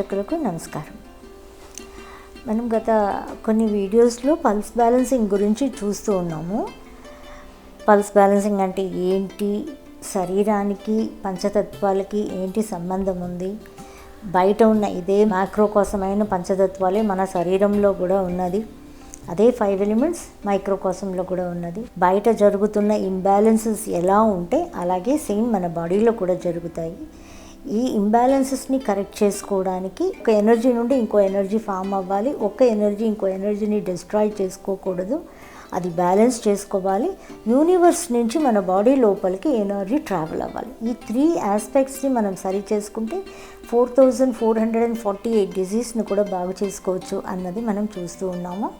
ప్రేక్షకులకు నమస్కారం. మనం గత కొన్ని వీడియోస్లో పల్స్ బ్యాలెన్సింగ్ గురించి చూస్తూ ఉన్నాము. పల్స్ బ్యాలెన్సింగ్ అంటే ఏంటి? శరీరానికి పంచతత్వాలకి ఏంటి సంబంధం ఉంది? బయట ఉన్న ఇదే మ్యాక్రో కోసమైన పంచతత్వాలే మన శరీరంలో కూడా ఉన్నది. అదే ఫైవ్ ఎలిమెంట్స్ మైక్రో కోసంలో కూడా ఉన్నది. బయట జరుగుతున్న ఇంబ్యాలెన్సెస్ ఎలా ఉంటే అలాగే సేమ్ మన బాడీలో కూడా జరుగుతాయి. ఈ ఇంబ్యాలెన్సెస్ని కరెక్ట్ చేసుకోవడానికి ఒక ఎనర్జీ నుండి ఇంకో ఎనర్జీ ఫామ్ అవ్వాలి. ఒక ఎనర్జీ ఇంకో ఎనర్జీని డిస్ట్రాయ్ చేసుకోకూడదు. అది బ్యాలెన్స్ చేసుకోవాలి. యూనివర్స్ నుంచి మన బాడీ లోపలికి ఎనర్జీ ట్రావెల్ అవ్వాలి. ఈ త్రీ ఆస్పెక్ట్స్ని మనం సరి చేసుకుంటే four thousand four hundred and forty eight డిజీస్ని కూడా బాగు చేసుకోవచ్చు అన్నది మనం చూస్తూ ఉన్నాము.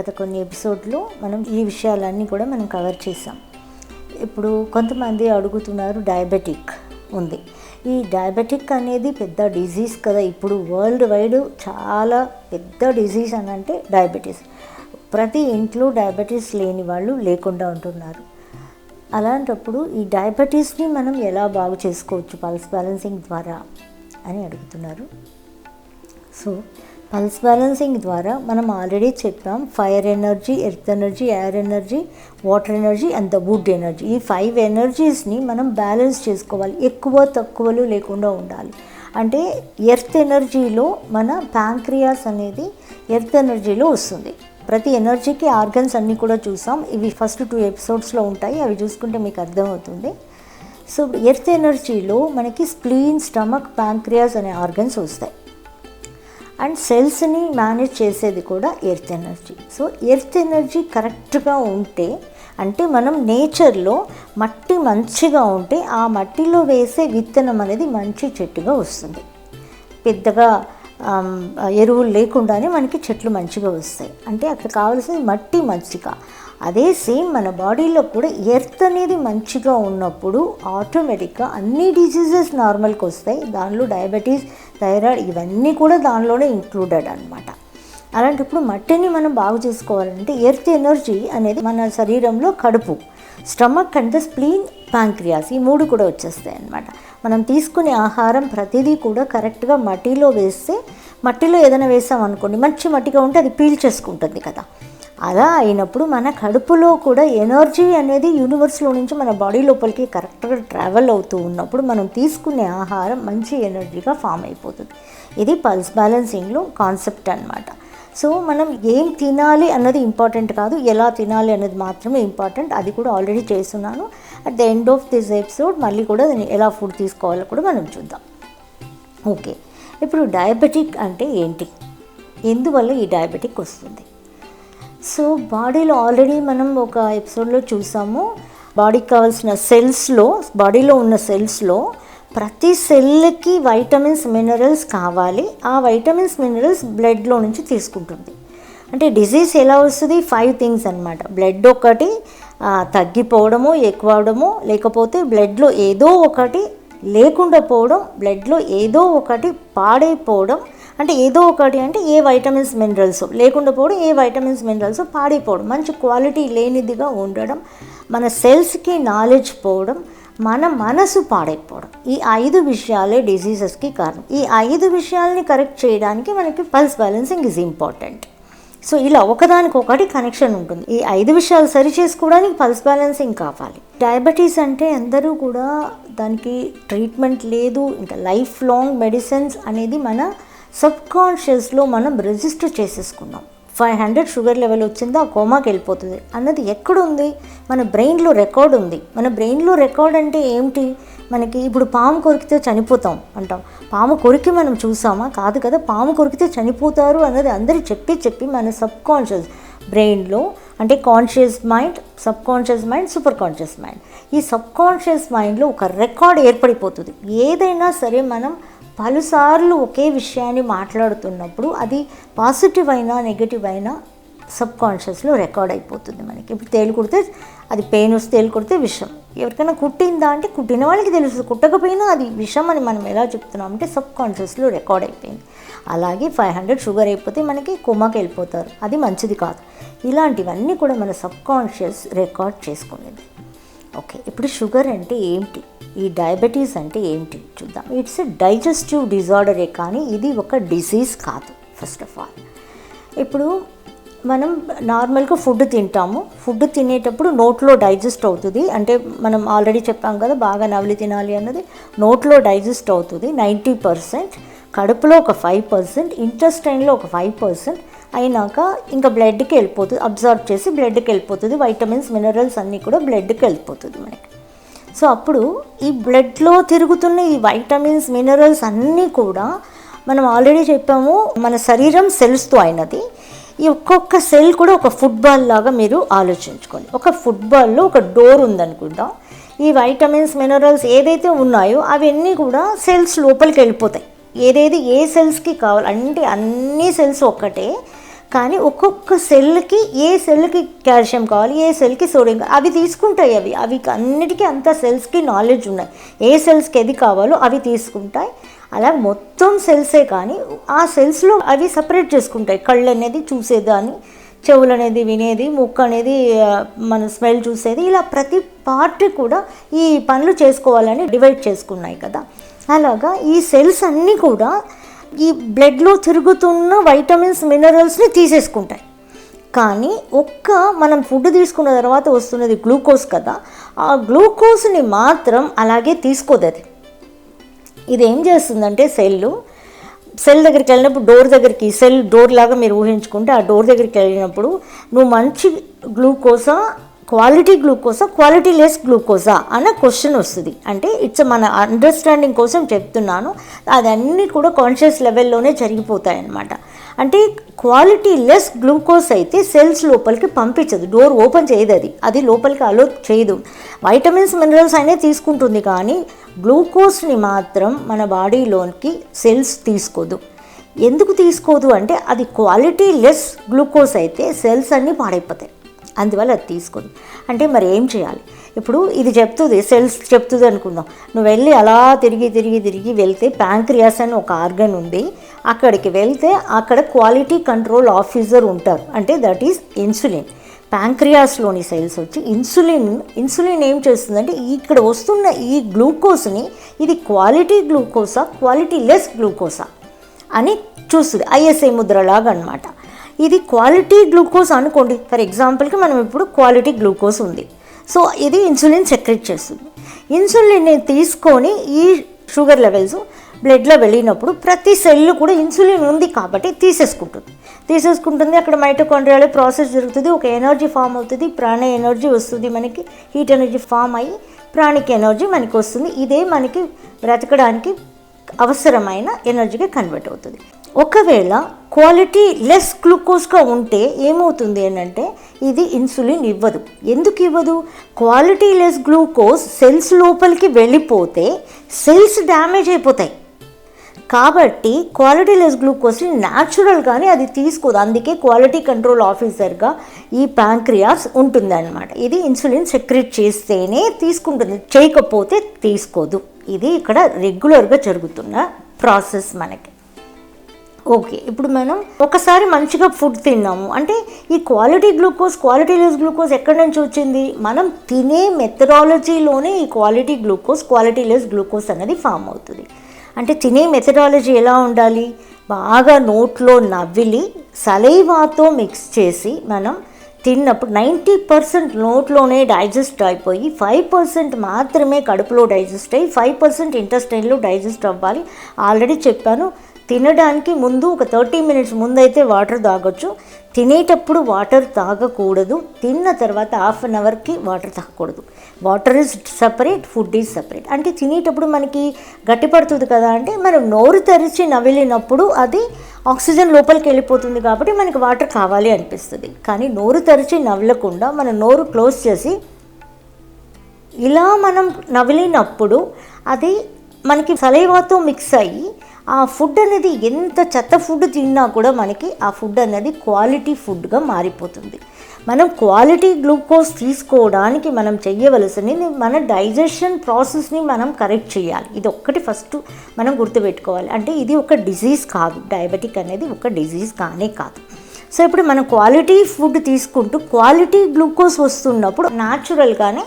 గత కొన్ని ఎపిసోడ్లో మనం ఈ విషయాలన్నీ కూడా మనం కవర్ చేసాం ఇప్పుడు కొంతమంది అడుగుతున్నారు డయాబెటిక్ ఉంది. ఈ డయాబెటిక్ అనేది పెద్ద డిజీజ్ కదా. ఇప్పుడు వరల్డ్ వైడ్ చాలా పెద్ద డిజీజ్ అని అంటే డయాబెటీస్ ప్రతి ఇంట్లో డయాబెటీస్ లేని వాళ్ళు లేకుండా ఉంటున్నారు. అలాంటప్పుడు ఈ డయాబెటీస్ని మనం ఎలా బాగు చేసుకోవచ్చు? పల్స్ బ్యాలెన్సింగ్ ద్వారా అని అడుగుతున్నారు. సో పల్స్ బ్యాలెన్సింగ్ ద్వారా మనం ఆల్రెడీ చెప్పాం fire energy earth energy air energy water energy and the wood energy. ఈ ఫైవ్ ఎనర్జీస్ని మనం బ్యాలెన్స్ చేసుకోవాలి. ఎక్కువ తక్కువలు లేకుండా ఉండాలి. అంటే ఎర్త్ ఎనర్జీలో మన ప్యాంక్రియాస్ అనేది ఎర్త్ ఎనర్జీలో వస్తుంది. ప్రతి ఎనర్జీకి ఆర్గన్స్ అన్నీ కూడా చూసాం. ఇవి ఫస్ట్ టూ ఎపిసోడ్స్లో ఉంటాయి. అవి చూసుకుంటే మీకు అర్థమవుతుంది. సో ఎర్త్ ఎనర్జీలో మనకి స్ప్లీన్ స్టమక్ ప్యాంక్రియాస్ అనే ఆర్గన్స్ వస్తాయి. అండ్ సెల్స్ని మేనేజ్ చేసేది కూడా earth energy. So earth energy కరెక్ట్గా ఉంటే అంటే మనం నేచర్లో మట్టి మంచిగా ఉంటే ఆ మట్టిలో వేసే విత్తనం అనేది మంచి చెట్టుగా వస్తుంది. పెద్దగా ఎరువులు లేకుండానే మనకి చెట్లు మంచిగా వస్తాయి. అంటే అక్కడ కావాల్సింది మట్టి మంచిగా అదే సేమ్ మన బాడీలో కూడా ఎర్త్ అనేది మంచిగా ఉన్నప్పుడు ఆటోమేటిక్గా అన్ని డిసీజెస్ నార్మల్కి వస్తాయి. దానిలో డయాబెటీస్ థైరాయిడ్ ఇవన్నీ కూడా దానిలోనే ఇంక్లూడెడ్ అనమాట అలాంటప్పుడు మట్టిని మనం బాగు చేసుకోవాలంటే ఎర్త్ ఎనర్జీ అనేది మన శరీరంలో కడుపు stomach and the spleen pancreas ఈ మూడు కూడా వచ్చేస్తాయి అన్నమాట. మనం తీసుకునే ఆహారం ప్రతిదీ కూడా కరెక్ట్గా మట్టిలో వేస్తే మట్టిలో ఏదైనా వేసాం అనుకోండి మంచి మట్టిగా ఉంటే అది పీల్చేసుకుంటుంది కదా. అలా అయినప్పుడు మన కడుపులో కూడా ఎనర్జీ అనేది యూనివర్స్లో నుంచి మన బాడీ లోపలికి కరెక్ట్గా ట్రావెల్ అవుతూ ఉన్నప్పుడు మనం తీసుకునే ఆహారం మంచి ఎనర్జీగా ఫామ్ అయిపోతుంది. ఇది పల్స్ బ్యాలెన్సింగ్లో కాన్సెప్ట్ అనమాట సో మనం ఏం తినాలి అన్నది ఇంపార్టెంట్ కాదు. ఎలా తినాలి అన్నది మాత్రమే ఇంపార్టెంట్. అది కూడా ఆల్రెడీ చేస్తున్నాను. At the end of this episode మళ్ళీ కూడా దీన్ని ఎలా ఫుడ్ తీసుకోవాలో కూడా మనం చూద్దాం. ఓకే. ఇప్పుడు డయాబెటిక్ అంటే ఏంటి? ఎందువల్ల ఈ డయాబెటిక్ వస్తుంది? సో బాడీలో ఆల్రెడీ మనం ఒక ఎపిసోడ్లో చూసాము. బాడీకి కావాల్సిన సెల్స్లో బాడీలో ఉన్న సెల్స్లో ప్రతి సెల్కి వైటమిన్స్ మినరల్స్ కావాలి. ఆ వైటమిన్స్ మినరల్స్ బ్లడ్లో నుంచి తీసుకుంటుంది. అంటే డిజీజ్ ఎలా వస్తుంది? ఫైవ్ థింగ్స్ అనమాట బ్లడ్ ఒకటి తగ్గిపోవడము ఎక్కువ అవడము లేకపోతే బ్లడ్లో ఏదో ఒకటి లేకుండా పోవడం బ్లడ్లో ఏదో ఒకటి పాడైపోవడం అంటే ఏదో ఒకటి అంటే ఏ వైటమిన్స్ మినరల్స్ లేకుండా పోవడం ఏ వైటమిన్స్ మినరల్స్ పాడైపోవడం మంచి క్వాలిటీ లేనిదిగా ఉండడం మన సెల్స్కి నాలెడ్జ్ పోవడం మన మనసు పాడైపోవడం ఈ ఐదు విషయాలే డిసీజెస్కి కారణం. ఈ ఐదు విషయాల్ని కరెక్ట్ చేయడానికి మనకి pulse balancing is important so ఇలా ఒకదానికి ఒకటి కనెక్షన్ ఉంటుంది. ఈ ఐదు విషయాలు సరి చేసుకోవడానికి పల్స్ బ్యాలెన్సింగ్ కావాలి. డయాబెటీస్ అంటే అందరూ కూడా దానికి ట్రీట్మెంట్ లేదు. ఇంకా లైఫ్ లాంగ్ మెడిసిన్స్ అనేది మన సబ్ కాన్షియస్లో మనం రిజిస్టర్ చేసేసుకున్నాం. ఫైవ్ హండ్రెడ్ షుగర్ లెవెల్ వచ్చిందా కోమాకి వెళ్ళిపోతుంది. అన్నది ఎక్కడుంది? మన బ్రెయిన్లో రికార్డ్ ఉంది. మన బ్రెయిన్లో రికార్డ్ అంటే ఏమిటి? మనకి ఇప్పుడు పాము కొరికితే చనిపోతాం అంటాం. పాము కొరికి మనం చూసామా? కాదు కదా పాము కొరికితే చనిపోతారు అన్నది అందరూ చెప్పి చెప్పి మన సబ్ కాన్షియస్ బ్రెయిన్లో అంటే conscious mind subconscious mind super conscious mind. ఈ సబ్ కాన్షియస్ మైండ్లో ఒక రికార్డ్ ఏర్పడిపోతుంది. ఏదైనా సరే మనం పలుసార్లు ఒకే విషయాన్ని మాట్లాడుతున్నప్పుడు అది పాజిటివ్ అయినా నెగిటివ్ అయినా సబ్ కాన్షియస్లో రికార్డ్ అయిపోతుంది మనకి. ఇప్పుడు తేలు కుడితే అది పెయిన్ వస్తే తేలు కుడితే విషం. ఎవరికైనా కుట్టిందా అంటే కుట్టిన వాళ్ళకి తెలుస్తుంది కుట్టకపోయినా అది విషం అని మనం ఎలా చెప్తున్నాం అంటే సబ్ కాన్షియస్లో రికార్డ్ అయిపోయింది. అలాగే ఫైవ్ హండ్రెడ్ షుగర్ అయిపోతే మనకి కొమ్మకి వెళ్ళిపోతారు. అది మంచిది కాదు. ఇలాంటివన్నీ కూడా మన సబ్ కాన్షియస్ రికార్డ్ చేసుకునేది. ఓకే ఇప్పుడు షుగర్ అంటే ఏంటి? ఈ డయాబెటీస్ అంటే ఏంటి? చూద్దాం. ఇట్స్ ఎ డైజెస్టివ్ డిజార్డరే కానీ ఇది ఒక డిసీజ్ కాదు ఫస్ట్ ఆఫ్ ఆల్ ఇప్పుడు మనం నార్మల్గా ఫుడ్ తింటాము. ఫుడ్ తినేటప్పుడు నోట్లో డైజెస్ట్ అవుతుంది. అంటే మనం ఆల్రెడీ చెప్పాం కదా బాగా నవలి తినాలి అన్నది. నోట్లో డైజెస్ట్ అవుతుంది నైంటీ పర్సెంట్. కడుపులో ఒక ఫైవ్ పర్సెంట్. ఇంటెస్టైన్లో ఒక ఫైవ్ పర్సెంట్. అయినాక ఇంకా బ్లడ్కి వెళ్ళిపోతుంది అబ్జర్వ్ చేసి బ్లడ్కి వెళ్ళిపోతుంది. వైటమిన్స్ మినరల్స్ అన్నీ కూడా బ్లడ్కి వెళ్ళిపోతుంది మనకి. సో అప్పుడు ఈ బ్లడ్లో తిరుగుతున్న ఈ వైటమిన్స్ మినరల్స్ అన్నీ కూడా మనం ఆల్రెడీ చెప్పాము మన శరీరం సెల్స్తో అయినది. ఈ ఒక్కొక్క సెల్ కూడా ఒక ఫుట్బాల్ లాగా మీరు ఆలోచించుకోండి. ఒక ఫుట్బాల్లో ఒక డోర్ ఉందనుకుందాం. ఈ వైటమిన్స్ మినరల్స్ ఏదైతే ఉన్నాయో అవన్నీ కూడా సెల్స్ లోపలికి వెళ్ళిపోతాయి. ఏదేది ఏ సెల్స్కి కావాలి అంటే అన్ని సెల్స్ ఒక్కటే. కానీ ఒక్కొక్క సెల్కి ఏ సెల్కి కాల్షియం కావాలి ఏ సెల్కి సోడియం కావాలి అవి తీసుకుంటాయి అవి. అవి అన్నిటికీ అంత సెల్స్కి నాలెడ్జ్ ఉన్నాయి. ఏ సెల్స్కి ఏది కావాలో అవి తీసుకుంటాయి. అలా మొత్తం సెల్సే కానీ ఆ సెల్స్లో అవి సపరేట్ చేసుకుంటాయి. కళ్ళు అనేది చూసేదాన్ని చెవులు అనేది వినేది ముక్కు అనేది మన స్మెల్ చూసేది. ఇలా ప్రతి పార్ట్ కూడా ఈ పనులు చేసుకోవాలని డివైడ్ చేసుకున్నాయి కదా. అలాగా ఈ సెల్స్ అన్నీ కూడా ఈ బ్లడ్లో తిరుగుతున్న వైటమిన్స్ మినరల్స్ని తీసేసుకుంటాయి. కానీ ఒక్క మనం ఫుడ్ తీసుకున్న తర్వాత వస్తున్నది గ్లూకోజ్ కదా ఆ గ్లూకోజ్ని మాత్రం అలాగే తీసుకోదు అది. ఇది ఏం చేస్తుందంటే సెల్లు సెల్ దగ్గరికి వెళ్ళినప్పుడు డోర్ దగ్గరికి సెల్ డోర్ లాగా మీరు ఊహించుకుంటే ఆ డోర్ దగ్గరికి వెళ్ళినప్పుడు నువ్వు మంచి గ్లూకోజా క్వాలిటీ గ్లూకోజా క్వాలిటీ లెస్ గ్లూకోజా అన్న క్వశ్చన్ వస్తుంది. అంటే ఇట్స్ మన అండర్స్టాండింగ్ కోసం చెప్తున్నాను. అదన్నీ కూడా కాన్షియస్ లెవెల్లోనే జరిగిపోతాయి అన్నమాట అంటే క్వాలిటీ లెస్ గ్లూకోజ్ అయితే సెల్స్ లోపలికి పంపించదు. డోర్ ఓపెన్ చేయదు అది. అది లోపలికి అలో చేయదు. వైటమిన్స్ మినరల్స్ అయినా తీసుకుంటుంది కానీ గ్లూకోజ్ని మాత్రం మన బాడీలోనికి సెల్స్ తీసుకోదు. ఎందుకు తీసుకోదు అంటే అది క్వాలిటీ లెస్ గ్లూకోజ్ అయితే సెల్స్ అన్నీ పాడైపోతాయి. అందువల్ల అది తీసుకుంది. అంటే మరి ఏం చేయాలి? ఇప్పుడు ఇది చెప్తుంది సెల్స్ చెప్తుంది అనుకుందాం. నువ్వు వెళ్ళి అలా తిరిగి తిరిగి తిరిగి వెళ్తే ప్యాంక్రియాస్ అని ఒక ఆర్గన్ ఉంది. అక్కడికి వెళ్తే అక్కడ క్వాలిటీ కంట్రోల్ ఆఫీసర్ ఉంటారు. అంటే దట్ ఈస్ ఇన్సులిన్ ప్యాంక్రియాస్లోని సెల్స్ వచ్చి ఇన్సులిన్ ఇన్సులిన్ ఏం చేస్తుందంటే ఇక్కడ వస్తున్న ఈ గ్లూకోజ్ని ఇది క్వాలిటీ గ్లూకోసా క్వాలిటీ లెస్ గ్లూకోసా అని చూస్తుంది. ఐఎస్ఐ ముద్రలాగా అనమాట ఇది క్వాలిటీ గ్లూకోజ్ అనుకోండి. ఫర్ ఎగ్జాంపుల్కి మనం ఇప్పుడు క్వాలిటీ గ్లూకోజ్ ఉంది. సో ఇది ఇన్సులిన్ సెక్రెట్ చేస్తుంది. ఇన్సులిన్ని తీసుకొని ఈ షుగర్ లెవెల్స్ బ్లడ్లో వెళ్ళినప్పుడు ప్రతి సెల్ కూడా ఇన్సులిన్ ఉంది కాబట్టి తీసేసుకుంటుంది. తీసేసుకుంటుంది. అక్కడ మైటోకాండ్రియాలో ప్రాసెస్ జరుగుతుంది. ఒక ఎనర్జీ ఫామ్ అవుతుంది. ప్రాణ ఎనర్జీ వస్తుంది మనకి. హీట్ ఎనర్జీ ఫామ్ అయ్యి ప్రాణిక్ ఎనర్జీ మనకి వస్తుంది. ఇదే మనకి బ్రతకడానికి అవసరమైన ఎనర్జీగా కన్వర్ట్ అవుతుంది. ఒకవేళ క్వాలిటీ లెస్ గ్లూకోజ్గా ఉంటే ఏమవుతుంది ఏంటంటే ఇది ఇన్సులిన్ ఇవ్వదు. ఎందుకు ఇవ్వదు? క్వాలిటీ లెస్ గ్లూకోజ్ సెల్స్ లోపలికి వెళ్ళిపోతే సెల్స్ డ్యామేజ్ అయిపోతాయి. కాబట్టి క్వాలిటీ లెస్ గ్లూకోజ్ని న్యాచురల్గానే అది తీసుకోదు. అందుకే క్వాలిటీ కంట్రోల్ ఆఫీసర్గా ఈ ప్యాంక్రియాస్ ఉంటుందన్నమాట. ఇది ఇన్సులిన్ సెక్రెట్ చేస్తేనే తీసుకుంటుంది. చేయకపోతే తీసుకోదు. ఇది ఇక్కడ రెగ్యులర్గా జరుగుతున్న ప్రాసెస్ మనకి. ఓకే ఇప్పుడు మనం ఒకసారి మంచిగా ఫుడ్ తిన్నాము. అంటే ఈ quality glucose quality less glucose ఎక్కడి నుంచి వచ్చింది? మనం తినే మెథడాలజీలోనే ఈ quality glucose quality less glucose అనేది ఫామ్ అవుతుంది. అంటే తినే మెథడాలజీ ఎలా ఉండాలి? బాగా నోట్లో నవ్విలి సలైవాతో మిక్స్ చేసి మనం తిన్నప్పుడు నైంటీ పర్సెంట్ నోట్లోనే డైజెస్ట్ అయిపోయి ఫైవ్ పర్సెంట్ మాత్రమే కడుపులో డైజెస్ట్ అయ్యి ఫైవ్ పర్సెంట్ ఇంటెస్టైన్లో డైజెస్ట్ అవ్వాలి. ఆల్రెడీ చెప్పాను తినడానికి ముందు ఒక థర్టీ మినిట్స్ ముందైతే వాటర్ తాగొచ్చు. తినేటప్పుడు వాటర్ తాగకూడదు. తిన్న తర్వాత హాఫ్ అన్ అవర్కి వాటర్ తాగకూడదు. Water is separate food is separate. అంటే తినేటప్పుడు మనకి గట్టిపడుతుంది కదా అంటే మనం నోరు తెరిచి నవిలినప్పుడు అది ఆక్సిజన్ లోపలికి వెళ్ళిపోతుంది కాబట్టి మనకి వాటర్ కావాలి అనిపిస్తుంది. కానీ నోరు తెరిచి నవ్వకుండా మన నోరు క్లోజ్ చేసి ఇలా మనం నవిలినప్పుడు అది మనకి సలైవాతో మిక్స్ అయ్యి ఆ ఫుడ్ అనేది ఎంత చెత్త ఫుడ్ తిన్నా కూడా మనకి ఆ ఫుడ్ అనేది క్వాలిటీ ఫుడ్గా మారిపోతుంది. మనం క్వాలిటీ గ్లూకోజ్ తీసుకోవడానికి మనం చేయవలసింది మన డైజెషన్ ప్రాసెస్ని మనం కరెక్ట్ చేయాలి ఇది ఒక్కటి ఫస్ట్ మనం గుర్తుపెట్టుకోవాలి. అంటే ఇది ఒక డిజీజ్ కాదు. డయాబెటిక్ అనేది ఒక డిజీజ్ కానే కాదు. సో ఇప్పుడు మనం క్వాలిటీ ఫుడ్ తీసుకుంటూ క్వాలిటీ గ్లూకోజ్ వస్తున్నప్పుడు న్యాచురల్గానే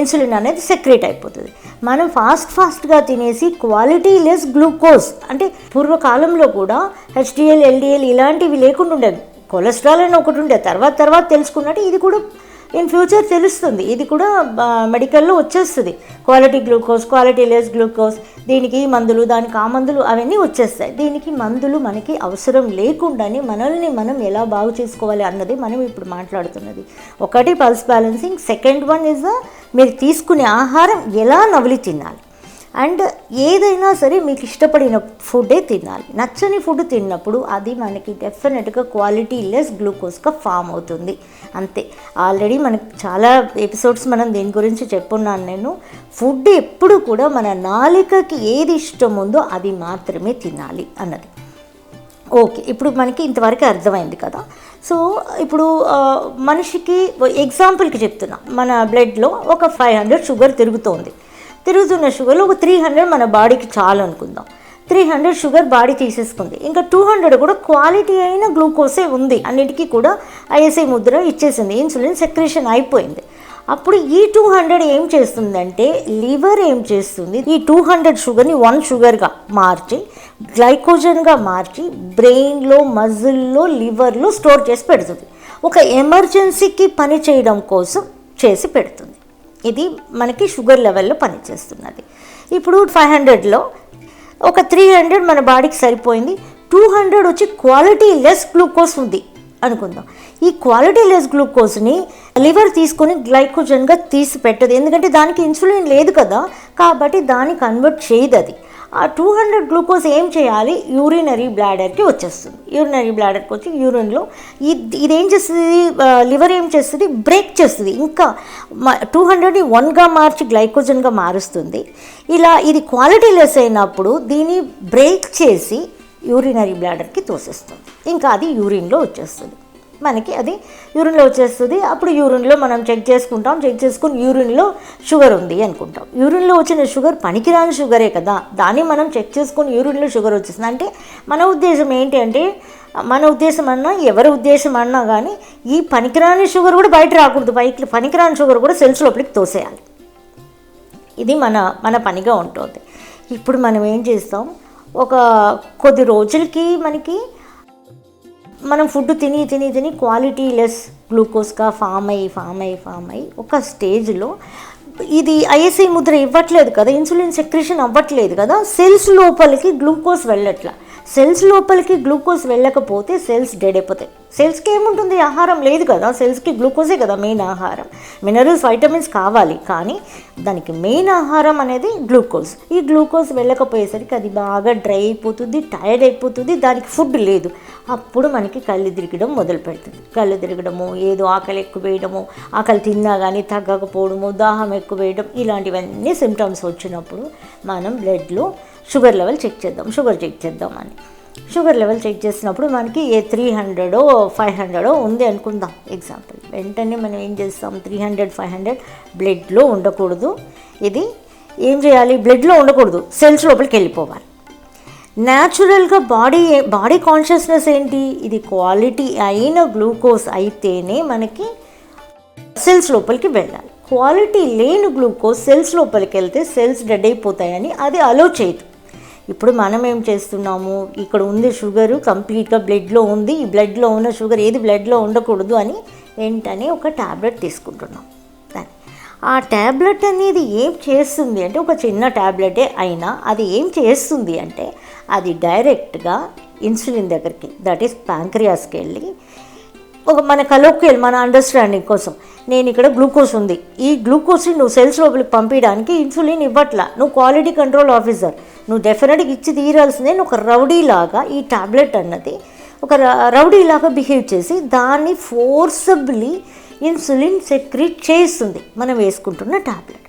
ఇన్సులిన్ అనేది సెక్రేట్ అయిపోతుంది. మనం ఫాస్ట్ ఫాస్ట్గా తినేసి క్వాలిటీ లెస్ గ్లూకోజ్ అంటే పూర్వకాలంలో కూడా హెచ్డిఎల్ ఎల్డిఎల్ ఇలాంటివి లేకుండా ఉండేవి. కొలెస్ట్రాల్ అని ఒకటి ఉండే తర్వాత తర్వాత తెలుసుకున్నట్టు ఇది కూడా ఇన్ ఫ్యూచర్ తెలుస్తుంది. ఇది కూడా మెడికల్లో వచ్చేస్తుంది. Quality glucose quality less glucose దీనికి మందులు దానికి ఆ మందులు అవన్నీ వచ్చేస్తాయి. దీనికి మందులు మనకి అవసరం లేకుండానే మనల్ని మనం ఎలా బాగు చేసుకోవాలి అన్నది మనం ఇప్పుడు మాట్లాడుతున్నది. ఒకటి pulse balancing second one is the మీరు తీసుకునే ఆహారం ఎలా నవలి తినాలి. అండ్ ఏదైనా సరే మీకు ఇష్టపడిన ఫుడ్డే తినాలి. నచ్చని ఫుడ్ తిన్నప్పుడు అది మనకి డెఫినెట్గా క్వాలిటీ లెస్ గ్లూకోజ్గా ఫామ్ అవుతుంది. అంతే. ఆల్రెడీ మనకి చాలా ఎపిసోడ్స్ మనం దీని గురించి చెప్పున్నాను నేను. ఫుడ్ ఎప్పుడు కూడా మన నాలికకి ఏది ఇష్టం ఉందో అది మాత్రమే తినాలి అన్నది. ఓకే. ఇప్పుడు మనకి ఇంతవరకు అర్థమైంది కదా. సో ఇప్పుడు మనిషికి ఎగ్జాంపుల్కి చెప్తున్నా. మన బ్లడ్లో ఒక ఫైవ్ హండ్రెడ్ షుగర్ తిరుగుతోంది. తిరుగుతున్న షుగర్లో ఒక త్రీ హండ్రెడ్ మన బాడీకి చాలు అనుకుందాం. త్రీ హండ్రెడ్ షుగర్ బాడీ తీసేసుకుంది. ఇంకా టూ హండ్రెడ్ కూడా క్వాలిటీ అయిన గ్లూకోసే ఉంది. అన్నిటికీ కూడా ఐఎస్ఐ ముద్ర ఇచ్చేసింది. ఇన్సులిన్ సెక్రేషన్ అయిపోయింది. అప్పుడు ఈ టూ హండ్రెడ్ ఏం చేస్తుందంటే లివర్ ఏం చేస్తుంది? ఈ టూ హండ్రెడ్ షుగర్ని వన్ షుగర్గా మార్చి గ్లైకోజన్గా మార్చి బ్రెయిన్లో మజిల్లో లివర్లో స్టోర్ చేసి పెడుతుంది. ఒక ఎమర్జెన్సీకి పని చేయడం కోసం చేసి పెడుతుంది. ఇది మనకి షుగర్ లెవెల్లో పనిచేస్తున్నది. ఇప్పుడు ఫైవ్ హండ్రెడ్లో ఒక త్రీ హండ్రెడ్ మన బాడీకి సరిపోయింది. టూ హండ్రెడ్ వచ్చి క్వాలిటీ లెస్ గ్లూకోజ్ ఉంది అనుకుందాం. ఈ క్వాలిటీ లెస్ గ్లూకోజ్ని లివర్ తీసుకొని గ్లైకోజన్గా తీసి పెట్టదు. ఎందుకంటే దానికి ఇన్సులిన్ లేదు కదా. కాబట్టి దాన్ని కన్వర్ట్ చేయదు అది. ఆ టూ హండ్రెడ్ గ్లూకోజ్ ఏం చేయాలి? యూరినరీ బ్లాడర్కి వచ్చేస్తుంది. యూరినరీ బ్లాడర్కి వచ్చి యూరిన్లో ఇది ఏం చేస్తుంది లివర్ ఏం చేస్తుంది? బ్రేక్ చేస్తుంది. ఇంకా టూ హండ్రెడ్ని వన్గా మార్చి గ్లైకోజన్గా మారుస్తుంది. ఇలా ఇది క్వాలిటీ లెస్ అయినప్పుడు దీన్ని బ్రేక్ చేసి యూరినరీ బ్లాడర్కి తోసేస్తుంది. ఇంకా అది యూరిన్లో వచ్చేస్తుంది. మనకి అది యూరిన్లో వచ్చేస్తుంది. అప్పుడు యూరిన్లో మనం చెక్ చేసుకుంటాం. చెక్ చేసుకుని యూరిన్లో షుగర్ ఉంది అనుకుంటాం. యూరిన్లో వచ్చిన షుగర్ పనికిరాని షుగరే కదా. దాన్ని మనం చెక్ చేసుకుని యూరిన్లో షుగర్ వచ్చేస్తుంది. అంటే మన ఉద్దేశం ఏంటి అంటే మన ఉద్దేశం అన్నా ఎవరి ఉద్దేశం అన్నా కానీ ఈ పనికిరాని షుగర్ కూడా బయట రాకూడదు. పైకి పనికిరాని షుగర్ కూడా సెల్స్ లోపలికి తోసేయాలి. ఇది మన మన పనిగా ఉంటుంది. ఇప్పుడు మనం ఏం చేస్తాం? ఒక కొద్ది రోజులకి మనకి మనం ఫుడ్ తిని తిని తిని క్వాలిటీ లెస్ గ్లూకోజ్గా ఫామ్ అయ్యి ఫామ్ అయ్యి ఫామ్ అయ్యి ఒక స్టేజ్లో ఇది ఐఎస్ఐ ముద్ర ఇవ్వట్లేదు కదా ఇన్సులిన్ సెక్రేషన్ అవ్వట్లేదు కదా సెల్స్ లోపలికి గ్లూకోజ్ వెళ్ళట్లా. సెల్స్ లోపలికి గ్లూకోజ్ వెళ్ళకపోతే సెల్స్ డెడ్ అయిపోతాయి. సెల్స్కి ఏముంటుంది? ఆహారం లేదు కదా. సెల్స్కి గ్లూకోజే కదా మెయిన్ ఆహారం. మినరల్స్ వైటమిన్స్ కావాలి. కానీ దానికి మెయిన్ ఆహారం అనేది గ్లూకోజ్. ఈ గ్లూకోజ్ వెళ్ళకపోయేసరికి అది బాగా డ్రై అయిపోతుంది టైర్డ్ అయిపోతుంది దానికి ఫుడ్ లేదు. అప్పుడు మనకి కళ్ళు తిరగడం మొదలు పెడుతుంది కళ్ళు తిరగడము ఏదో ఆకలి ఎక్కువ వేయడము ఆకలి తిన్నా కానీ తగ్గకపోవడము దాహం ఎక్కువ వేయడం ఇలాంటివన్నీ సిమ్టమ్స్ వచ్చినప్పుడు మనం బ్లడ్లో షుగర్ లెవెల్ చెక్ చేద్దాం షుగర్ చెక్ చేద్దాం అని. షుగర్ లెవెల్ చెక్ చేసినప్పుడు మనకి ఏ త్రీ హండ్రెడో ఫైవ్ హండ్రెడో ఉంది అనుకుందాం. ఎగ్జాంపుల్ వెంటనే మనం ఏం చేస్తాం? త్రీ హండ్రెడ్ ఫైవ్ హండ్రెడ్ బ్లడ్లో ఉండకూడదు. ఇది ఏం చేయాలి? బ్లడ్లో ఉండకూడదు. సెల్స్ లోపలికి వెళ్ళిపోవాలి. న్యాచురల్గా బాడీ బాడీ కాన్షియస్నెస్ ఏంటి? ఇది క్వాలిటీ అయిన గ్లూకోజ్ అయితేనే మనకి సెల్స్ లోపలికి వెళ్ళాలి. క్వాలిటీ లేని గ్లూకోజ్ సెల్స్ లోపలికి వెళ్తే సెల్స్ డెడ్ అయిపోతాయని అది అలో చేయదు. ఇప్పుడు మనం ఏం చేస్తున్నాము? ఇక్కడ ఉంది షుగరు కంప్లీట్గా బ్లడ్లో ఉంది. ఈ బ్లడ్లో ఉన్న షుగర్ ఏది బ్లడ్లో ఉండకూడదు అని వెంటనే ఒక ట్యాబ్లెట్ తీసుకుంటున్నాం. ఆ ట్యాబ్లెట్ అనేది ఏం చేస్తుంది అంటే ఒక చిన్న ట్యాబ్లెటే అయినా అది ఏం చేస్తుంది అంటే అది డైరెక్ట్గా ఇన్సులిన్ దగ్గరికి దట్ ఈస్ ప్యాంక్రియాస్కి వెళ్ళి ఒక మన కలోక్యల్ మన అండర్స్టాండింగ్ కోసం నేను ఇక్కడ గ్లూకోజ్ ఉంది. ఈ గ్లూకోజ్ని నువ్వు సెల్స్ లోపలికి పంపించడానికి ఇన్సులిన్ ఇవ్వట్లా. నువ్వు క్వాలిటీ కంట్రోల్ ఆఫీసర్. నువ్వు డెఫినెట్గా ఇచ్చి తీరాల్సిందే నేను ఒక రౌడీ లాగా ఈ టాబ్లెట్ అన్నది ఒక రౌడీలాగా రౌడీ లాగా బిహేవ్ చేసి దాన్ని ఫోర్సబుల్లీ ఇన్సులిన్ సెక్రీట్ చేస్తుంది. మనం వేసుకుంటున్న టాబ్లెట్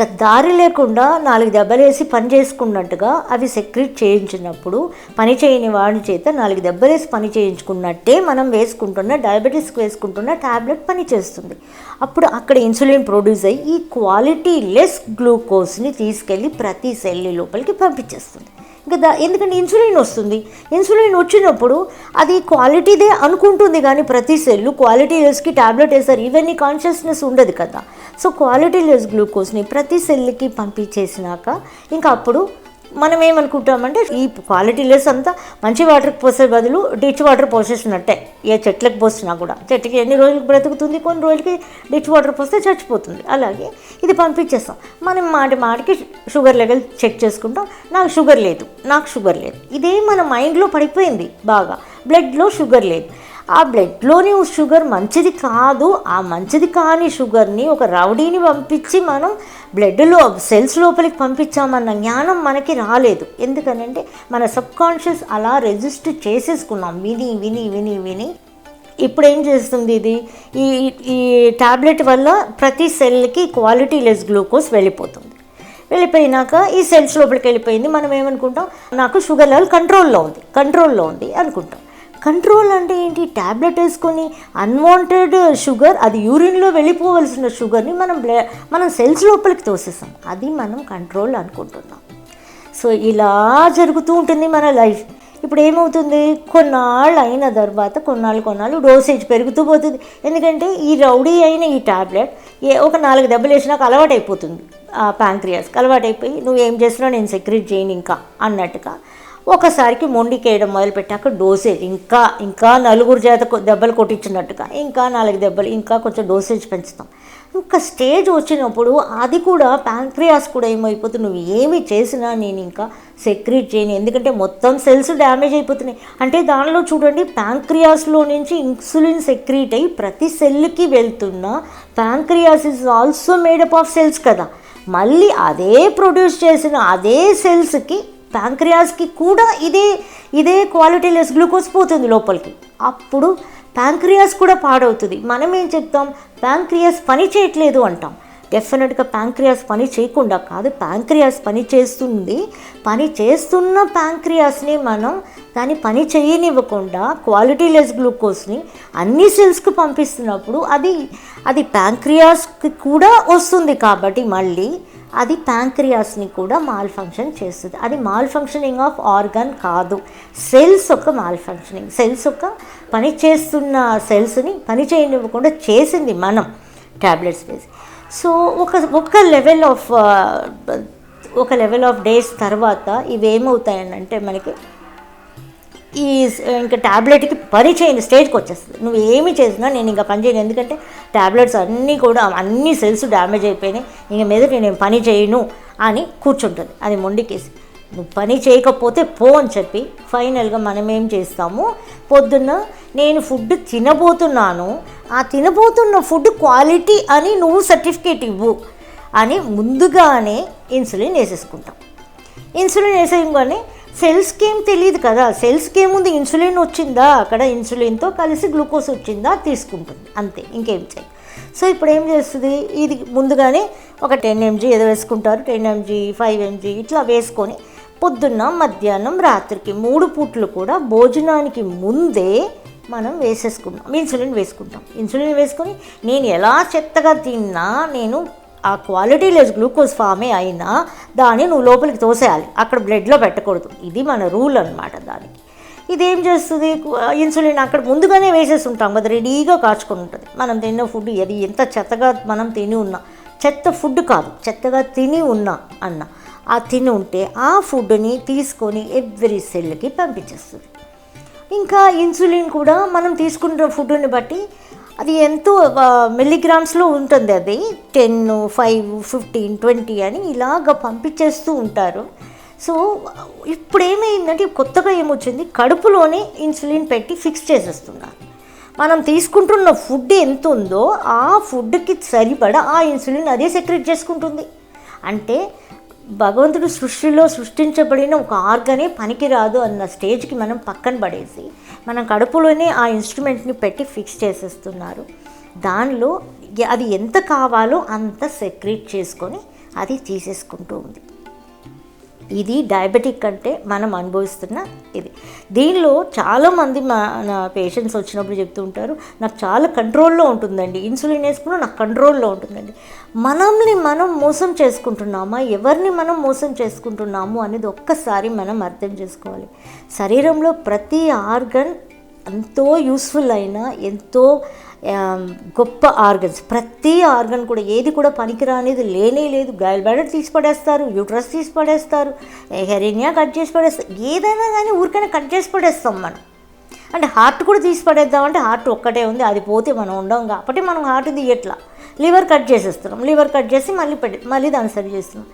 దారి లేకుండా నాలుగు దెబ్బలేసి పని చేసుకున్నట్టుగా అవి సెక్రెట్ చేయించినప్పుడు పని చేయని వాడి చేత నాలుగు దెబ్బలేసి పని చేయించుకున్నట్టే మనం వేసుకుంటున్న డయాబెటీస్కి వేసుకుంటున్న ట్యాబ్లెట్ పని చేస్తుంది. అప్పుడు అక్కడ ఇన్సులిన్ ప్రొడ్యూస్ అయ్యి ఈ క్వాలిటీ లెస్ గ్లూకోజ్ని తీసుకెళ్ళి ప్రతి సెల్ లోపలికి పంపించేస్తుంది. ఇంకా ఎందుకంటే ఇన్సులిన్ వస్తుంది. ఇన్సులిన్ వచ్చినప్పుడు అది క్వాలిటీదే అనుకుంటుంది కానీ ప్రతి సెల్ క్వాలిటీ లెస్కి ట్యాబ్లెట్ వేస్తారు. ఇవన్నీ కాన్షియస్నెస్ ఉండదు కదా. సో క్వాలిటీ లెస్ గ్లూకోజ్ని ప్రతి సెల్కి పంపించేసినాక ఇంకా అప్పుడు మనం ఏమనుకుంటామంటే ఈ క్వాలిటీ లెస్ అంతా మంచి వాటర్ పోసే బదులు డిచ్ వాటర్ పోసేసినట్టే. ఏ చెట్లకు పోసినా కూడా. చెట్టుకి ఎన్ని రోజులకు బ్రతుకుతుంది? కొన్ని రోజులకి డిచ్ వాటర్ పోస్తే చచ్చిపోతుంది. అలాగే ఇది పంపించేస్తాం. మనం మాటి మాటికి షుగర్ లెవెల్ చెక్ చేసుకుంటాం. నాకు షుగర్ లేదు. నాకు షుగర్ లేదు. ఇదే మన మైండ్లో పడిపోయింది బాగా. బ్లడ్లో షుగర్ లేదు. ఆ బ్లడ్లోని షుగర్ మంచిది కాదు ఆ మంచిది కాని షుగర్ని ఒక రౌడీని పంపించి మనం బ్లడ్లో సెల్స్ లోపలికి పంపించామన్న జ్ఞానం మనకి రాలేదు. ఎందుకనంటే మన సబ్కాన్షియస్ అలా రెజిస్ట్ చేసేసుకున్నాం. విని విని విని విని. ఇప్పుడు ఏం చేస్తుంది ఇది? ఈ ఈ టాబ్లెట్ వల్ల ప్రతి సెల్కి క్వాలిటీ లెస్ గ్లూకోజ్ వెళ్ళిపోతుంది. వెళ్ళిపోయినాక ఈ సెల్స్ లోపలికి వెళ్ళిపోయింది. మనం ఏమనుకుంటాం? నాకు షుగర్ లెవెల్ కంట్రోల్లో ఉంది కంట్రోల్లో ఉంది అనుకుంటాం. కంట్రోల్ అంటే ఏంటి? ట్యాబ్లెట్ వేసుకొని అన్వాంటెడ్ షుగర్ అది యూరిన్లో వెళ్ళిపోవలసిన షుగర్ని మనం బ్లే మనం సెల్స్ లోపలికి తోసేసాం అది మనం కంట్రోల్ అనుకుంటున్నాం. సో ఇలా జరుగుతూ ఉంటుంది మన లైఫ్. ఇప్పుడు ఏమవుతుంది? కొన్నాళ్ళు అయిన తర్వాత కొన్నాళ్ళు కొన్నాళ్ళు డోసేజ్ పెరుగుతూ పోతుంది. ఎందుకంటే ఈ రౌడీ అయిన ఈ టాబ్లెట్ ఏ ఒక నాలుగు దెబ్బలు వేసినాక అలవాటు అయిపోతుంది ఆ ప్యాంక్రియాస్కి అలవాటు అయిపోయి నువ్వు ఏం చేస్తున్నావు? నేను సెక్రెట్ చేయను ఇంకా అన్నట్టుగా. ఒకసారికి మొండికేయడం మొదలుపెట్టాక డోసేజ్. ఇంకా ఇంకా నలుగురు చేత దెబ్బలు కొట్టించినట్టుగా ఇంకా నాలుగు దెబ్బలు ఇంకా కొంచెం డోసేజ్ పెంచుతాం. ఒక స్టేజ్ వచ్చినప్పుడు అది కూడా ప్యాంక్రియాస్ కూడా ఏమైపోతుంది నువ్వు ఏమి చేసినా నేను ఇంకా సెక్రీట్ చేయను. ఎందుకంటే మొత్తం సెల్స్ డ్యామేజ్ అయిపోతున్నాయి. అంటే దానిలో చూడండి ప్యాంక్రియాస్లో నుంచి ఇన్సులిన్ సెక్రీట్ అయ్యి ప్రతి సెల్కి వెళ్తున్న pancreas is also made up of cells కదా. మళ్ళీ అదే ప్రొడ్యూస్ చేసిన అదే సెల్స్కి ప్యాంక్రియాస్కి కూడా ఇదే ఇదే క్వాలిటీ లెస్ గ్లూకోజ్ పోతుంది లోపలికి. అప్పుడు ప్యాంక్రియాస్ కూడా పాడవుతుంది. మనం ఏం చెప్తాం? ప్యాంక్రియాస్ పని చేయట్లేదు అంటాం. డెఫినెట్గా ప్యాంక్రియాస్ పని చేయకుండా కాదు ప్యాంక్రియాస్ పని చేస్తుంది. పని చేస్తున్న ప్యాంక్రియాస్ని మనం దాన్ని పని చేయనివ్వకుండా క్వాలిటీ లెస్ గ్లూకోజ్ని అన్ని సెల్స్కి పంపిస్తున్నప్పుడు అది అది ప్యాంక్రియాస్కి కూడా వస్తుంది కాబట్టి మళ్ళీ అది ప్యాంక్రియాస్ని కూడా మాల్ ఫంక్షన్ చేస్తుంది. అది మాల్ ఫంక్షనింగ్ ఆఫ్ ఆర్గన్ కాదు. సెల్స్ ఒక మాల్ ఫంక్షనింగ్ సెల్స్ ఒక పని చేస్తున్న సెల్స్ని పని చేయనివ్వకుండా చేసింది మనం ట్యాబ్లెట్స్ వేసి సో ఒక ఒక లెవెల్ ఆఫ్ uh, ఒక లెవెల్ ఆఫ్ డేస్ తర్వాత ఇవి ఏమవుతాయనంటే మనకి ఈ ఇంకా ట్యాబ్లెట్కి పని స్టేజ్కి వచ్చేస్తుంది. నువ్వు ఏమి చేసినా నేను ఇంకా పని చేయను. ఎందుకంటే ట్యాబ్లెట్స్ అన్నీ కూడా అన్ని సెల్స్ డ్యామేజ్ అయిపోయినాయి. ఇంక మీద నేను పని చేయను అని కూర్చుంటుంది. అది మొండికేసి నువ్వు పని చేయకపోతే పో అని చెప్పి ఫైనల్గా మనం ఏం చేస్తాము? పొద్దున్న నేను ఫుడ్ తినబోతున్నాను. ఆ తినబోతున్న ఫుడ్ క్వాలిటీ అని నువ్వు సర్టిఫికేట్ ఇవ్వు అని ముందుగానే ఇన్సులిన్ వేసేసుకుంటాం. ఇన్సులిన్ వేసేయగానే సెల్స్కి ఏం తెలియదు కదా. సెల్స్కి ఏముంది? ఇన్సులిన్ వచ్చిందా? అక్కడ ఇన్సులిన్తో కలిసి గ్లూకోజ్ వచ్చిందా? తీసుకుంటుంది. అంతే. ఇంకేం చేయాలి సో ఇప్పుడు ఏం చేస్తుంది? ఇది ముందుగానే ఒక టెన్ ఎంజీ ఏదో వేసుకుంటారు. టెన్ ఎంజీ ఫైవ్ ఎంజీ ఇట్లా వేసుకొని పొద్దున్న మధ్యాహ్నం రాత్రికి మూడు పూట్లు కూడా భోజనానికి ముందే మనం వేసేసుకుంటాం ఇన్సులిన్ వేసుకుంటాం. ఇన్సులిన్ వేసుకొని నేను ఎలా చెత్తగా తిన్నా నేను ఆ క్వాలిటీ లెస్ గ్లూకోజ్ ఫామే అయినా దాన్ని నువ్వు లోపలికి తోసేయాలి. అక్కడ బ్లడ్లో పెట్టకూడదు. ఇది మన రూల్ అనమాట దానికి. ఇదేం చేస్తుంది? ఇన్సులిన్ అక్కడ ముందుగానే వేసేసి ఉంటాం కదా రెడీగా కాచుకొని ఉంటుంది. మనం తిన్న ఫుడ్ అది ఎంత చెత్తగా మనం తిని ఉన్నా చెత్త ఫుడ్ కాదు చెత్తగా తిని ఉన్నా అన్న ఆ తిని ఉంటే ఆ ఫుడ్ని తీసుకొని ఎవ్రీ సెల్కి పంపించేస్తుంది. ఇంకా ఇన్సులిన్ కూడా మనం తీసుకుంటున్న ఫుడ్ని బట్టి అది ఎంతో మిల్లీగ్రామ్స్లో ఉంటుంది అది. టెన్ ఫైవ్ ఫిఫ్టీన్ ట్వంటీ అని ఇలాగ పంపించేస్తూ ఉంటారు. సో ఇప్పుడు ఏమైందంటే కొత్తగా ఏమొచ్చింది? కడుపులోనే ఇన్సులిన్ పెట్టి ఫిక్స్ చేసేస్తున్నారు మనం తీసుకుంటున్న ఫుడ్ ఎంత ఉందో ఆ ఫుడ్కి సరిపడా ఆ ఇన్సులిన్ అదే సెక్రెట్ చేసుకుంటుంది. అంటే భగవంతుడు సృష్టిలో సృష్టించబడిన ఒక ఆర్గనే పనికిరాదు అన్న స్టేజ్కి మనం పక్కన పడేసి మనం కడుపులోనే ఆ ఇన్స్ట్రుమెంట్ని పెట్టి ఫిక్స్ చేసేస్తున్నారు. దానిలో అది ఎంత కావాలో అంత సెక్రేట్ చేసుకొని అది తీసేసుకుంటూ ఉంది. ఇది డయాబెటిక్ అంటే మనం అనుభవిస్తున్న ఇది. దీనిలో చాలామంది మా పేషెంట్స్ వచ్చినప్పుడు చెప్తూ ఉంటారు నాకు చాలా కంట్రోల్లో ఉంటుందండి. ఇన్సులిన్ వేసుకున్నా నాకు కంట్రోల్లో ఉంటుందండి. మనల్ని మనం మోసం చేసుకుంటున్నామా? ఎవరిని మనం మోసం చేసుకుంటున్నాము అనేది ఒక్కసారి మనం అర్థం చేసుకోవాలి. శరీరంలో ప్రతి ఆర్గన్ ఎంతో యూస్ఫుల్ అయిన ఎంతో గొప్ప ఆర్గన్స్. ప్రతి ఆర్గన్ కూడా ఏది కూడా పనికిరానేది లేనే లేదు. గైల్ బ్యాడర్ తీసి పడేస్తారు యూట్రస్ తీసి పడేస్తారు హెరీనియా కట్ చేసి పడేస్తారు ఏదైనా కానీ ఊరికైనా కట్ చేసి పడేస్తాం మనం. అంటే హార్ట్ కూడా తీసి పడేద్దామంటే హార్ట్ ఒక్కటే ఉంది అది పోతే మనం ఉండం కాబట్టి మనం హార్ట్ తీయట్లా. లివర్ కట్ చేసేస్తున్నాం. లివర్ కట్ చేసి మళ్ళీ పెట్టి మళ్ళీ దాన్ని సరి చేస్తున్నాం.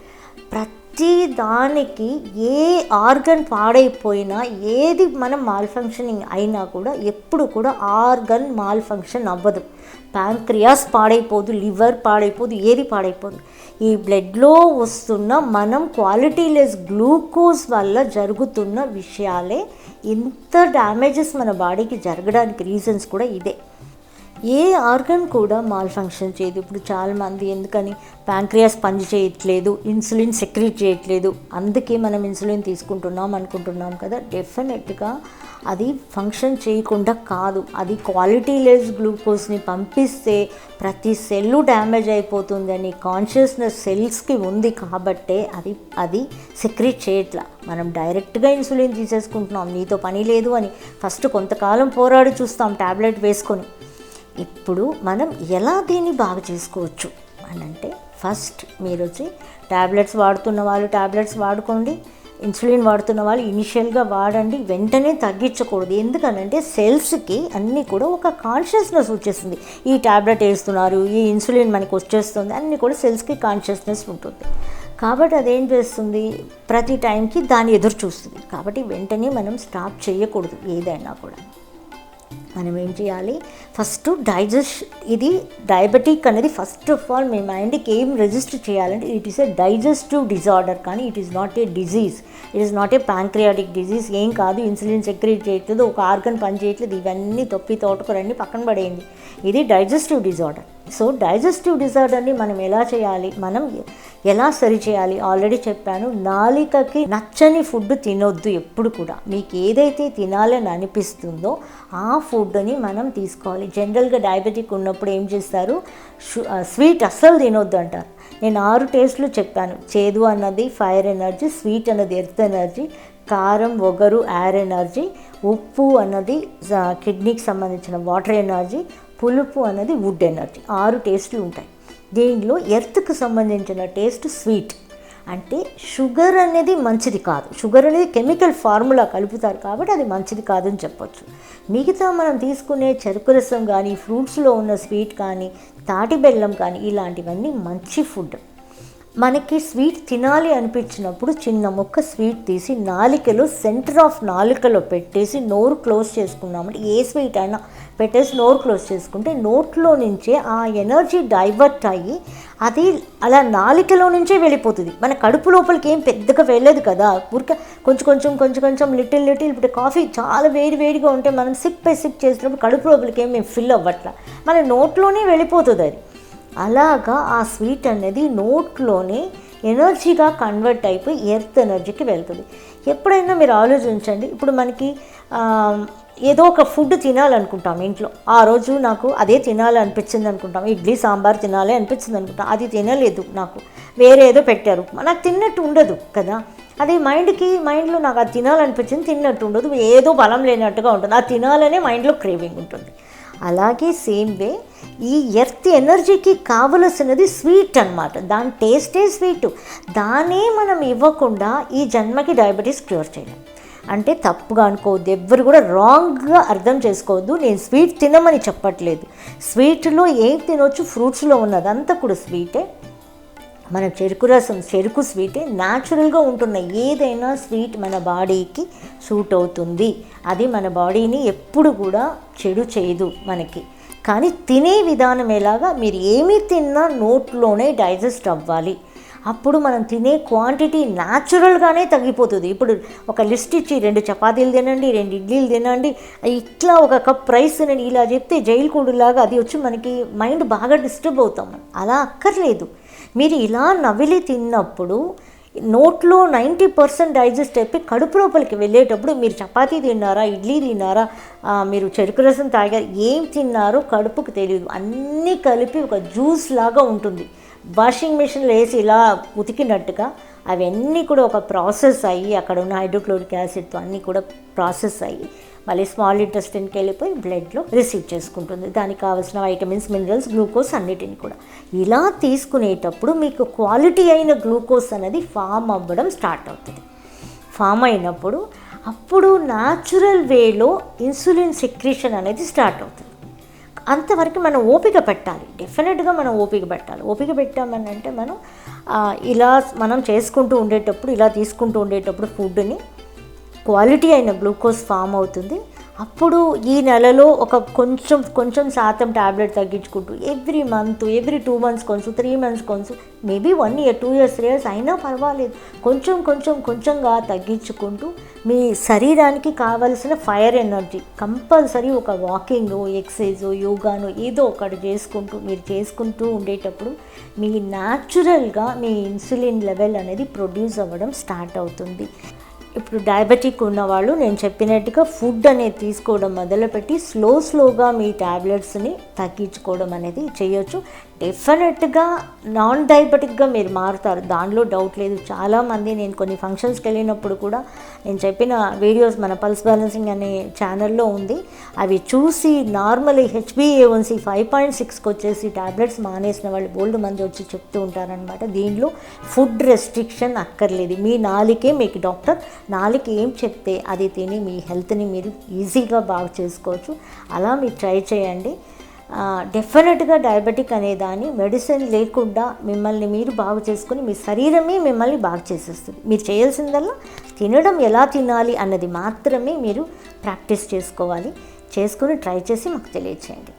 ప్రతి ప్రతి దానికి ఏ ఆర్గన్ పాడైపోయినా ఏది మనం మాల్ ఫంక్షనింగ్ అయినా కూడా ఎప్పుడు కూడా ఆర్గన్ మాల్ ఫంక్షన్ అవ్వదు. ప్యాంక్రియాస్ పాడైపోదు లివర్ పాడైపోదు ఏది పాడైపోదు. ఈ బ్లడ్లో వస్తున్న మనం క్వాలిటీ లెస్ గ్లూకోజ్ వల్ల జరుగుతున్న విషయాలే ఇంత డ్యామేజెస్ మన బాడీకి జరగడానికి రీజన్స్ కూడా ఇదే. ఏ ఆర్గన్ కూడా మాల్ ఫంక్షన్ చేయదు. ఇప్పుడు చాలామంది ఎందుకని ప్యాంక్రియాస్ పని చేయట్లేదు ఇన్సులిన్ సెక్రీట్ చేయట్లేదు. అందుకే మనం ఇన్సులిన్ తీసుకుంటున్నాం అనుకుంటున్నాం కదా. డెఫినెట్గా అది ఫంక్షన్ చేయకుండా కాదు. అది క్వాలిటీ లెస్ గ్లూకోజ్ని పంపిస్తే ప్రతి సెల్ డ్యామేజ్ అయిపోతుందని కాన్షియస్నెస్ సెల్స్కి ఉంది కాబట్టే అది అది సెక్రీట్ చేయట్లా. మనం డైరెక్ట్గా ఇన్సులిన్ తీసేసుకుంటున్నాం. నీతో పని లేదు అని ఫస్ట్ కొంతకాలం పోరాడి చూస్తాం ట్యాబ్లెట్ వేసుకొని. ఇప్పుడు మనం ఎలా దీన్ని బాగు చేసుకోవచ్చు అని అంటే ఫస్ట్ మీరు వచ్చి ట్యాబ్లెట్స్ వాడుతున్న వాళ్ళు ట్యాబ్లెట్స్ వాడుకోండి. ఇన్సులిన్ వాడుతున్న వాళ్ళు ఇనిషియల్గా వాడండి. వెంటనే తగ్గించకూడదు. ఎందుకనంటే సెల్స్కి అన్నీ కూడా ఒక కాన్షియస్నెస్ వచ్చేస్తుంది. ఈ ట్యాబ్లెట్ వేస్తున్నారు ఈ ఇన్సులిన్ మనకి వచ్చేస్తుంది అన్నీ కూడా సెల్స్కి కాన్షియస్నెస్ ఉంటుంది. కాబట్టి అదేం చేస్తుంది? ప్రతి టైంకి దాన్ని ఎదురు చూస్తుంది. కాబట్టి వెంటనే మనం స్టాప్ చేయకూడదు ఏదైనా కూడా. మనం ఏం చేయాలి? ఫస్ట్ డైజెస్ట్ ఇది డయాబెటిక్ అనేది ఫస్ట్ ఆఫ్ ఆల్ మీ మైండ్కి ఏం రిజిస్టర్ చేయాలంటే it is a digestive disorder కానీ it is not a disease it is not a pancreatic disease ఏం కాదు ఇన్సులిన్ సెక్రెట్ చేయట్లేదు ఒక ఆర్గన్ పని చేయట్లేదు ఇవన్నీ తొప్పి తోటకూరన్నీ పక్కన పడేయండి. ఇది డైజెస్టివ్ డిజార్డర్ సో డైజెస్టివ్ డిజార్డర్ని మనం ఎలా చేయాలి? మనం ఎలా సరి చేయాలి? ఆల్రెడీ చెప్పాను నాలికకి నచ్చని ఫుడ్ తినొద్దు ఎప్పుడు కూడా. మీకు ఏదైతే తినాలని అనిపిస్తుందో ఆ ఫుడ్ని మనం తీసుకోవాలి. జనరల్గా డయాబెటిక్ ఉన్నప్పుడు ఏం చేస్తారు? స్వీట్ అస్సలు తినొద్దు అంటారు. నేను ఆరు టేస్ట్లు చెప్పాను. చేదు అన్నది ఫైర్ ఎనర్జీ స్వీట్ అన్నది ఎర్త్ ఎనర్జీ కారం ఒగరు యార్ ఎనర్జీ ఉప్పు అన్నది కిడ్నీకి సంబంధించిన వాటర్ ఎనర్జీ పులుపు అనేది వుడ్ ఎనర్జీ ఆరు టేస్ట్లు ఉంటాయి. దీనిలో ఎర్త్కి సంబంధించిన టేస్ట్ స్వీట్ అంటే షుగర్ అనేది మంచిది కాదు. షుగర్ అనేది కెమికల్ ఫార్ములా కలుపుతారు కాబట్టి అది మంచిది కాదని చెప్పొచ్చు. మిగతా మనం తీసుకునే చెరుకు రసం కానీ ఫ్రూట్స్లో ఉన్న స్వీట్ కానీ తాటి బెల్లం కానీ ఇలాంటివన్నీ మంచి ఫుడ్ మనకి స్వీట్ తినాలి అనిపించినప్పుడు చిన్న ముక్క స్వీట్ తీసి నాలికలో సెంటర్ ఆఫ్ నాలికలో పెట్టేసి నోరు క్లోజ్ చేసుకున్నామంటే ఏ స్వీట్ అయినా పెట్టేసి నోరు క్లోజ్ చేసుకుంటే నోట్లో నుంచే ఆ ఎనర్జీ డైవర్ట్ అయ్యి అది అలా నాలికలో నుంచే వెళ్ళిపోతుంది. మన కడుపు లోపలికి ఏం పెద్దగా వెళ్ళదు కదా. ఊరిక కొంచెం కొంచెం కొంచెం కొంచెం లిటిల్ లిటిల్ ఇప్పుడు కాఫీ చాలా వేడి వేడిగా ఉంటే మనం సిప్ పై సిప్ చేసినప్పుడు కడుపు లోపలికి ఏం మేము ఫిల్ అవ్వట్లా. మన నోట్లోనే వెళ్ళిపోతుంది అది. అలాగా ఆ స్వీట్ అనేది నోట్లోనే ఎనర్జీగా కన్వర్ట్ అయిపోయి ఎర్త్ ఎనర్జీకి వెళ్తుంది. ఎప్పుడైనా మీరు ఆలోచించండి. ఇప్పుడు మనకి ఏదో ఒక ఫుడ్ తినాలనుకుంటాం ఇంట్లో. ఆ రోజు నాకు అదే తినాలనిపించింది అనుకుంటాం. ఇడ్లీ సాంబార్ తినాలి అనిపించింది అనుకుంటాం. అది తినలేదు నాకు. వేరే ఏదో పెట్టారు. నాకు తిన్నట్టు ఉండదు కదా. అదే మైండ్కి మైండ్లో నాకు అది తినాలనిపించింది తిన్నట్టు ఉండదు. ఏదో బలం లేనట్టుగా ఉంటుంది. అది తినాలనే మైండ్లో క్రేవింగ్ ఉంటుంది. అలాగే సేమ్ వే ఈ ఎర్త్ ఎనర్జీకి కావలసినది స్వీట్ అన్నమాట. దాని టేస్టే స్వీట్ దానే మనం ఇవ్వకుండా ఈ జన్మకి డయాబెటీస్ క్యూర్ చేయలేం. అంటే తప్పుగా అనుకోవద్దు. ఎవ్వరు కూడా రాంగ్గా అర్థం చేసుకోవద్దు. నేను స్వీట్ తినమని చెప్పట్లేదు. స్వీట్లో ఏం తినొచ్చు? ఫ్రూట్స్లో ఉన్నదంతా కూడా స్వీటే మన చెరుకు రసం చెరుకు స్వీటే న్యాచురల్గా ఉంటున్న ఏదైనా స్వీట్ మన బాడీకి సూట్ అవుతుంది. అది మన బాడీని ఎప్పుడు కూడా చెడు చేయదు మనకి. కానీ తినే విధానం ఎలాగా? మీరు ఏమి తిన్నా నోట్లోనే డైజెస్ట్ అవ్వాలి. అప్పుడు మనం తినే క్వాంటిటీ న్యాచురల్గానే తగ్గిపోతుంది. ఇప్పుడు ఒక లిస్ట్ ఇచ్చి రెండు చపాతీలు తినండి రెండు ఇడ్లీలు తినండి ఇట్లా ఒక కప్ రైస్ తినండి ఇలా చెప్తే జైలు కూడులాగా అది వచ్చి మనకి మైండ్ బాగా డిస్టర్బ్ అవుతాం అలా అక్కర్లేదు. మీరు ఇలా నవిలి తిన్నప్పుడు నోట్లో నైంటీ పర్సెంట్ డైజెస్ట్ అయిపోయి కడుపు లోపలికి వెళ్ళేటప్పుడు మీరు చపాతీ తిన్నారా ఇడ్లీ తిన్నారా మీరు చెరుకు రసం తాగారు ఏం తిన్నారో కడుపుకు తెలియదు అన్నీ కలిపి ఒక జ్యూస్ లాగా ఉంటుంది. వాషింగ్ మిషన్లో వేసి ఇలా ఉతికినట్టుగా అవన్నీ కూడా ఒక ప్రాసెస్ అయ్యి అక్కడ ఉన్న హైడ్రోక్లోరిక్ యాసిడ్తో అన్నీ కూడా ప్రాసెస్ అయ్యి మళ్ళీ స్మాల్ ఇంటెస్టిన్కి వెళ్ళిపోయి బ్లడ్లో రిసీవ్ చేసుకుంటుంది. దానికి కావాల్సిన వైటమిన్స్ మినరల్స్ గ్లూకోజ్ అన్నిటిని కూడా. ఇలా తీసుకునేటప్పుడు మీకు క్వాలిటీ అయిన గ్లూకోజ్ అనేది ఫామ్ అవ్వడం స్టార్ట్ అవుతుంది. ఫామ్ అయినప్పుడు అప్పుడు న్యాచురల్ వేలో ఇన్సులిన్ సెక్రీషన్ అనేది స్టార్ట్ అవుతుంది. అంతవరకు మనం ఓపిక పెట్టాలి. డెఫినెట్గా మనం ఓపిక పెట్టాలి. ఓపిక పెట్టామని అంటే మనం ఇలా మనం చేసుకుంటూ ఉండేటప్పుడు ఇలా తీసుకుంటూ ఉండేటప్పుడు ఫుడ్ని క్వాలిటీ అయిన గ్లూకోజ్ ఫామ్ అవుతుంది. అప్పుడు ఈ నెలలో ఒక కొంచెం కొంచెం శాతం ట్యాబ్లెట్ తగ్గించుకుంటూ every month every two months కొంచెం త్రీ మంత్స్ కొంచెం maybe one year two years three years అయినా పర్వాలేదు. కొంచెం కొంచెం కొంచెంగా తగ్గించుకుంటూ మీ శరీరానికి కావలసిన ఫైర్ ఎనర్జీ కంపల్సరీ ఒక వాకింగ్ ఎక్సైజ్ యోగాను ఏదో ఒకటి చేసుకుంటూ మీరు చేసుకుంటూ ఉండేటప్పుడు మీ న్యాచురల్గా మీ ఇన్సులిన్ లెవెల్ అనేది ప్రొడ్యూస్ అవ్వడం స్టార్ట్ అవుతుంది. ఇప్పుడు డయాబెటిక్ ఉన్నవాళ్ళు నేను చెప్పినట్టుగా ఫుడ్ అనేది తీసుకోవడం మొదలుపెట్టి స్లో స్లోగా మీ ట్యాబ్లెట్స్ని తగ్గించుకోవడం అనేది చేయొచ్చు. డెఫినెట్గా నాన్ డయాబెటిక్గా మీరు మారుతారు. దానిలో డౌట్ లేదు. చాలామంది నేను కొన్ని ఫంక్షన్స్కి వెళ్ళినప్పుడు కూడా నేను చెప్పిన వీడియోస్ మన పల్స్ బ్యాలెన్సింగ్ అనే ఛానల్లో ఉంది. అవి చూసి నార్మల్ హెచ్బిఏవన్సీ ఫైవ్ పాయింట్ సిక్స్కి వచ్చేసి ట్యాబ్లెట్స్ మానేసిన వాళ్ళు బోల్డ్ మంది వచ్చి చెప్తూ ఉంటారనమాట దీనిలో ఫుడ్ రెస్ట్రిక్షన్ అక్కర్లేదు. మీ నాలికే మీకు డాక్టర్ నాలుక ఏం చెప్తే అది తిని మీ హెల్త్ని మీరు ఈజీగా బాగు చేసుకోవచ్చు. అలా మీరు ట్రై చేయండి. డెఫినెట్గా డయాబెటిక్ అనే దాన్ని మెడిసిన్ లేకుండా మిమ్మల్ని మీరు బాగు చేసుకుని మీ శరీరమే మిమ్మల్ని బాగు చేసేస్తుంది. మీరు చేయాల్సిందల్లా తినడం ఎలా తినాలి అన్నది మాత్రమే మీరు ప్రాక్టీస్ చేసుకోవాలి. చేసుకుని ట్రై చేసి మాకు తెలియచేయండి.